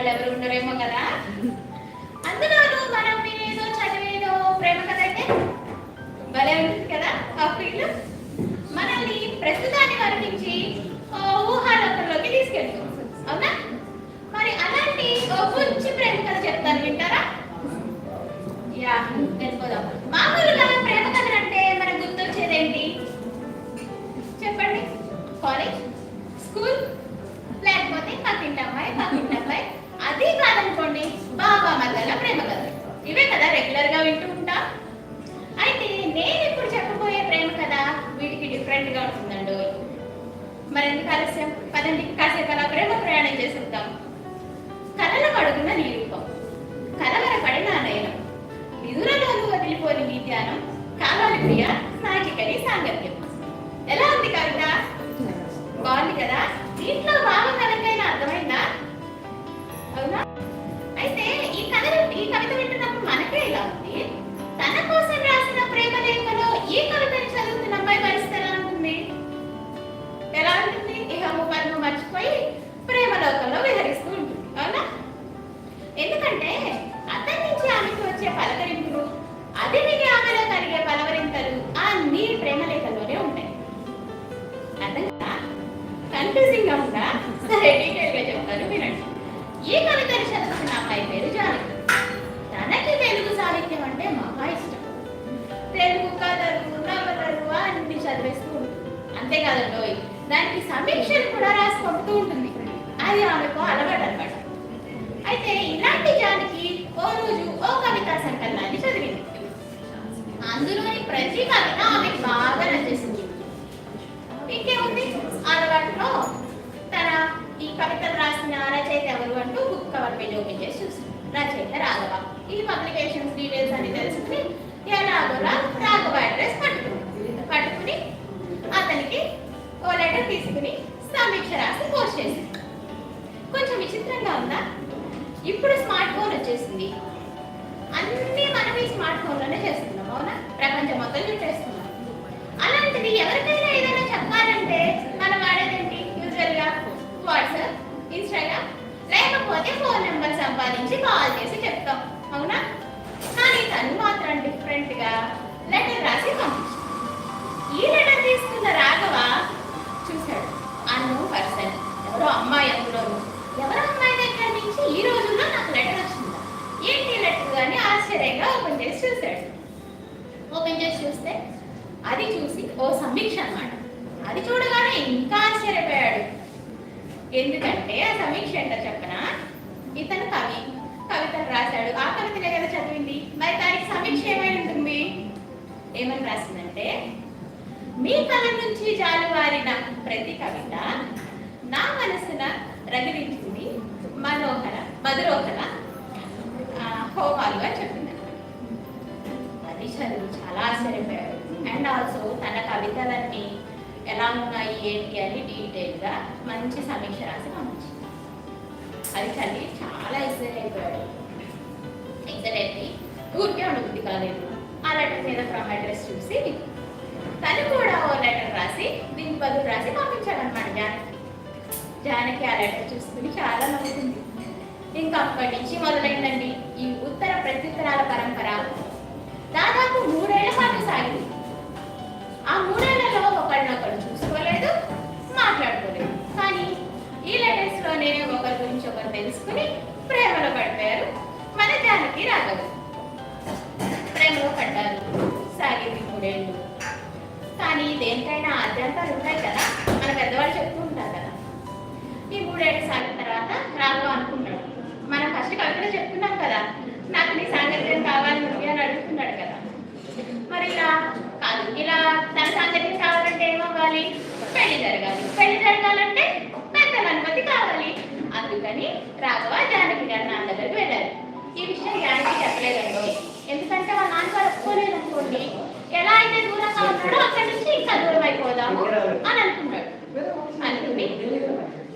వాళ్ళు ఎవరు ఉండరేమో కదా. మరెందుకు ఆలస్యం పదండి కాసేపు అలా ప్రేమ ప్రయాణం చేసేద్దాం. కలల పడుకున్న నీ రూపం కలవర పడిన నయనం విధులలోను వదిలిపోని నీ ధ్యానం కావాలి ప్రియ సాగికని సాంగత్యం. ఎలా ఉంది కవిత? బాగుంది కదా? దీంట్లో భావం కనకైనా అర్థమైందా? అవునా? అయితే ఈ కథ ఈ కవిత వింటున్నప్పుడు మనకే ఇలా ఉంది? తన కోసం రాసిన ప్రేమ లేఖలో ఈ కవిత కన్ఫ్యూజింగ్గా ఉందా? సరే డీటెయిల్గా చెప్తాను వినండి. ఈ కవితను చదువుతున్న అమ్మాయి పేరు జానకి. తనకి తెలుగు సాహిత్యం అంటే మహా ఇష్టం. తెలుగు కథలు నవలలు అన్ని చదివేస్తూ ఉంటుంది. అంతేకాదండి దానికి సమీక్షలు కూడా రాసి పంపుతూ ఉంటుంది. అది ఆమెకు అలవాటు అనమాట అయితే ఇలాంటి జానకి ఓ రోజు ఓ కవితా సంకలనాన్ని చదివింది. అందులోని ప్రతి కవిత ఆమెకు బాగా నచ్చేసింది. ఇంకేముంది? అలవాటులో కవితలు రాసిన రచయిత ఎవరు అంటూ బుక్ కవర్ పేజ్ ఓపెన్ చేసి చూసాం రచయిత రాఘవ. ఈ పబ్లికేషన్స్ డీటెయిల్స్ అని తెలుసుకుని ఎలాగోలా రాఘవ అడ్రస్ పట్టుకున్నాం. పట్టుకుని అతనికి ఓ లెటర్ తీసుకుని సమీక్ష రాసి పోస్ట్ చేశాం. కొంచెం విచిత్రంగా ఉందా? ఇప్పుడు స్మార్ట్ ఫోన్ వచ్చేసింది. అన్నీ మనం ఈ స్మార్ట్ ఫోన్లోనే చేస్తున్నాం అవునా? ప్రపంచం మొత్తం చుట్టేస్తున్నాం. అలాంటిది ఎవరికైనా ఏదైనా చెప్పాలంటే మనం వాడేదేంటి? యూజువల్గా వాట్సాప్ ఇన్స్టాగ్రామ్ లేకపోతే ఫోన్ నెంబర్ సంపాదించి కాల్ చేసి చెప్తాం. అవునా? కానీ తను మాత్రం డిఫరెంట్గా లెటర్ రాసి పంపించింది. ఈ లెటర్ తీసుకున్న రాఘవ చూశాడు. అన్ను పర్సన్. ఎవరో అమ్మాయి అందులోను. ఎవరో అమ్మాయి దగ్గర నుంచి ఈ రోజుల్లో నాకు లెటర్ వచ్చిందా? ఏంటి లెటర్ అని ఆశ్చర్యంగా ఓపెన్ చేసి చూశాడు. ఓపెన్ చేసి చూస్తే అది చూసి ఓ సమీక్ష అనమాట అది చూడగానే ఇంకా ఆశ్చర్యపోయాడు. ఎందుకంటే ఆ సమీక్ష ఏంటో చెప్పనా? ఇతను కవి. కవితను రాశాడు. ఆ కవితనే కదా చదివింది? మరి దానికి సమీక్ష ఏమై ఉంటుంది? ఏమని రాసిందంటే మీ కళ నుంచి జాలువారిన ప్రతి కవిత నా మనసున రగిలించింది మనోహర మధురోహర హోమాలుగా హోమాలు అని చెప్పింది. అది చదువు చాలా ఆశ్చర్యపోయాడు. అండ్ ఆల్సో తన కవితలన్నీ ఎలా ఉన్నాయి ఏంటి అని డీటెయిల్గా మంచి సమీక్ష రాసి పంపించింది. అది చదివి చాలా ఎక్సైట్ అయిపోయాడు. ఎక్సైట్ అయిపోయి ఊరికే ఉండబుద్ధి కాలేదు ఆ లెటర్ మీద ఫ్రమ్ అడ్రస్ చూసి తను కూడా ఓ లెటర్ రాసి దీనికి బదులు రాసి పంపించాడు అనమాట జానకి. జానకి ఆ లెటర్ చూసుకుని చాలా నవ్వుతుంది. ఇంకా అప్పటి నుంచి మొదలైందండి ఈ ఉత్తర ప్రత్యుత్తరాల పరంపర. దాదాపు మూడేళ్ళ పాటు సాగింది. ఆ మూడేళ్ళలో ఒకరినొకరు చూసుకోలేదు మాట్లాడుకోలేదు. కానీ ఈ లెటర్స్లోనే ఒకరి గురించి ఒకరు తెలుసుకుని ప్రేమలో పడిపోయారు. మన దానికి రాఘవ. ప్రేమలో పడ్డారు సాగింది మూడేళ్ళు. కానీ దేనికైనా ఆద్యంతాలు ఉంటాయి కదా మన పెద్దవాళ్ళు చెప్తూ ఉంటారు కదా. ఈ మూడేళ్ళు సాగిన తర్వాత రాఘవ అనుకుంటాడు. మనం ఫస్ట్ కవితలో చెప్పుకున్నాం కదా నాకు నీ సాంగత్యం కావాలి నువ్వు అని అడుగుతున్నాడు కదా. మరి ఇలా కాదు. ఇలా తన సాంగత్యం కావాలంటే ఏమవ్వాలి? పెళ్ళి జరగాలి. పెళ్ళి జరగాలంటే పెద్దల అనుమతి కావాలి. అందుకని రాఘవ జానకి గారి నాన్న దగ్గరికి వెళ్ళారు. ఈ విషయం జానకి చెప్పలేదండి. ఎందుకంటే వాళ్ళ నాన్నగారు ఒప్పుకోలేదు అనుకోండి ఎలా అయితే దూరంగా ఉన్నాడో అక్కడి నుంచి ఇంకా దూరం అయిపోదాము అని అనుకున్నాడు. అనుకుని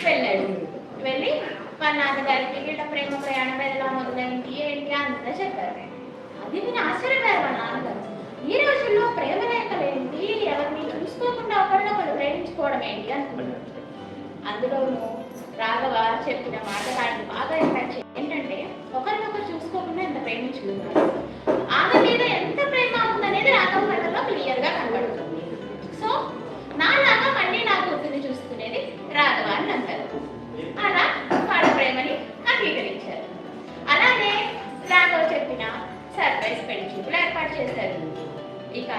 వెళ్ళాడు. వెళ్ళి వాళ్ళ నాన్నగారికి వీళ్ళ ప్రేమ ప్రయాణం ఎలా మొదలైంది ఏంటి అంతా చెప్పారు. అది నేను ఆశ్చర్యపోయారు వాళ్ళ నాన్నగారు. ఈ రోజుల్లో ప్రేమ లేఖలు ఏంటి ఎవరిని చూసుకోకుండా ఒకరినొకరు ప్రేమించుకోవడం ఏంటి అనుకున్నాడు అందులోనూ రాఘవ చెప్పిన మాట నాకు బాగా ఇంపాక్ట్ ఏంటంటే ఒకరినొకరు చూసుకోకుండా ఎంత ప్రేమించుకుంటారు సర్ప్రైజ్ పెళ్ళి చూపులు ఏర్పాటు చేశారు. ఇక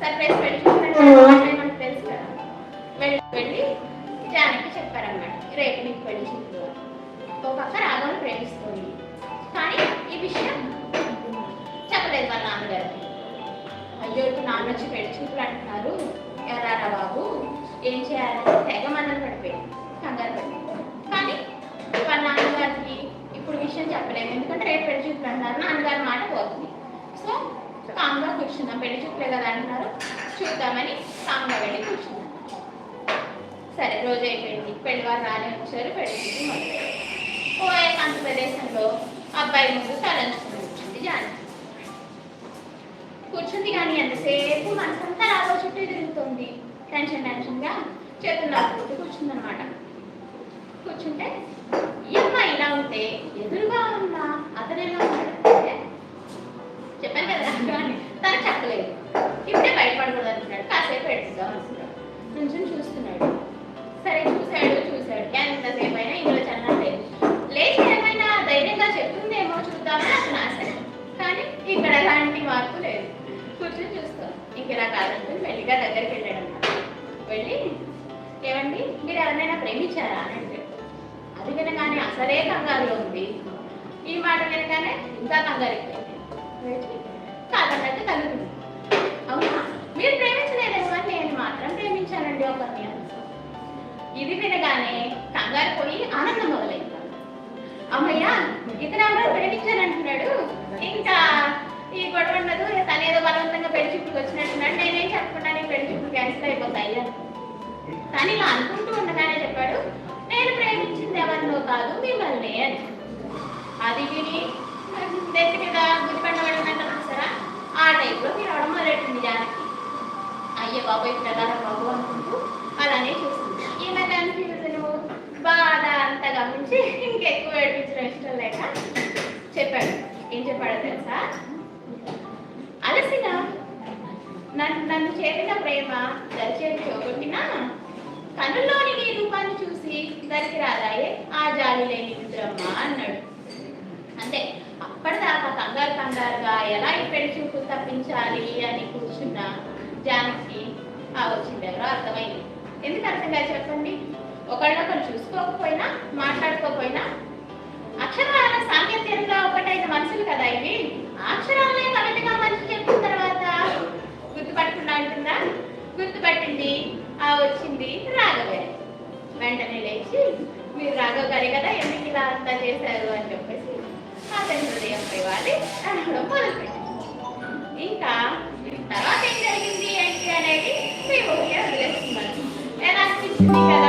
సర్ప్రైజ్ పెళ్ళి చూపులు తెలుసు కదా. వెళ్ళి వెళ్ళి జానకి చెప్పారన్నమాట. రేపు నీకు పెళ్ళి చూపులు. ఓ పక్క రాఘవను ప్రేమిస్తుంది. కానీ ఈ విషయం చెప్పలేదు వాళ్ళ నాన్నగారికి. అయ్యో ఇప్పుడు నాన్న వచ్చి పెళ్ళి చూపులు అంటున్నారు. ఎరారా బాబు ఏం చేయాలని తెగ మనలు పడిపోయింది. కంగారు పడి కానీ వాళ్ళ నాన్నగారికి ఇప్పుడు విషయం చెప్పలేము. ఎందుకంటే రేపు పెళ్ళి చూపులు అంటారు నాన్నగారి మాట పోతుంది. సో కామ్గా కూర్చుందాం. పెళ్ళి చూపులే కదా అంటున్నారు. చూద్దామని కామ్గా వెళ్ళి కూర్చుందాం. సరే రోజు అయిపోయింది. పెళ్ళి వారు రాని వచ్చారు. పెళ్ళి చూపులు మొదలయ్యాయి. ఓ ప్రదేశంలో అబ్బాయి ముందు తలంచుకుని కూర్చుంది జానకి. కూర్చుంది కానీ ఎంతసేపు మనసంతా రాబో చుట్టూ తిరుగుతుంది టెన్షన్ టెన్షన్గా చేతులు కూర్చుంది అనమాట కూర్చుంటే ఈ అమ్మాయి ఇలా ఉంటే ఎదురుగా ఉన్న అతను ఎలా చెప్పాను కదా తను చెప్పలేదు. ఇప్పుడే బయటపడకూడదు అనుకున్నాడు కాసేపు ఎడుద్దాం అనుకున్నాడు కొంచెం చూస్తున్నాడు. సరే చూశాడు చూశాడు. ఎంతసేపు అయినా ఇందులో చల్లడం లేదు లేచి ఏమైనా ధైర్యంగా చెప్తుందేమో చూద్దామని అతను ఆశ. కానీ ఇక్కడ ఎలాంటి మార్పు లేదు. కూర్చొని చూస్తాం. ఇంక ఇలా కాదంటే మెల్లిగా దగ్గరికి వెళ్ళాడు అన్నమాట వెళ్ళి ఏమండి మీరు ఎవరినైనా ప్రేమించారా? అని వినగానే అసలే కంగారులో ఉంది. ఈ మాట వినగానే ఇంకా కంగారు ఎక్కువైంది కాదన్నట్టు కలుగుతుంది అవునా? మీరు ప్రేమించలేదేమో నేను మాత్రం ప్రేమించానండి ఒకరిని ఇది వినగానే కంగారు పోయి ఆనందం మొదలైంది. అమ్మయ్యా ఇతను ఎవరో ప్రేమించానంటున్నాడు ఇంకా ఈ గొడవ ఉండదు తను ఏదో బలవంతంగా పెళ్ళి చూపులకు వచ్చినట్టున్నాడు. నేనేం చెప్పకుండా నీ పెళ్ళి చూపులు క్యాన్సిల్ అయిపోతాయి అని. కానీ ఇలా అనుకుంటూ ఉండగానే చెప్పాడు నేను ప్రేమించాను ఎవరినో కాదు మిమ్మల్ని అని. అది విని నెత్తి మీద గురిపండ పడినట్టు చూసారా? ఆ టైప్లో మీరు అవడం మొదలెట్టింది జానకి. అయ్యే బాబు ఇప్పుడు ఎలా బాబు అనుకుంటూ అలానే చూస్తుంది. ఏమైనా కన్ఫ్యూజన్ బాధ అంతా గమనించి ఇంకెక్కువ ఏడిపించడం ఇష్టం లేక చెప్పాడు. ఏం చెప్పాడో తెలుసా? అలసిన. నన్ను నన్ను చేరిన ప్రేమ దరిచేరి చూపించినా కనుల్లోని నీ రూపాన్ని చూసి దరికి రాదాయే ఆ జాలి లేని రుద్రమ్మ అన్నాడు. అంతే. అప్పటిదాకా కంగారు కంగారుగా ఎలా ఇప్పటి చూపు తప్పించాలి అని కూర్చున్న జానకి ఆ వచ్చింది ఎవరో అర్థమైంది. ఎందుకు అర్థం కాదు చెప్పండి? ఒకళ్ళొకరు చూసుకోకపోయినా మాట్లాడుకోకపోయినా అక్షరాల సాంకేతికంగా ఒకటైన మనుషులు కదా ఇవి. ఆ అక్షరాలనే కవితగా మనిషి చెప్పిన తర్వాత గుర్తుపట్టకుండా అంటుందా? గుర్తుపట్టింది ఆ వచ్చింది రాఘవే. వెంటనే లేచి మీరు రాఘవ్ గారే కదా ఎందుకు ఇలా అంతా చేశారు? అని చెప్పేసి అతని హృదయంపై వాలి అనడం మొదలుపెట్టింది. ఇంకా తర్వాత ఏం జరిగింది ఏంటి అనేది మీ ఎలా అనిపించింది కదా?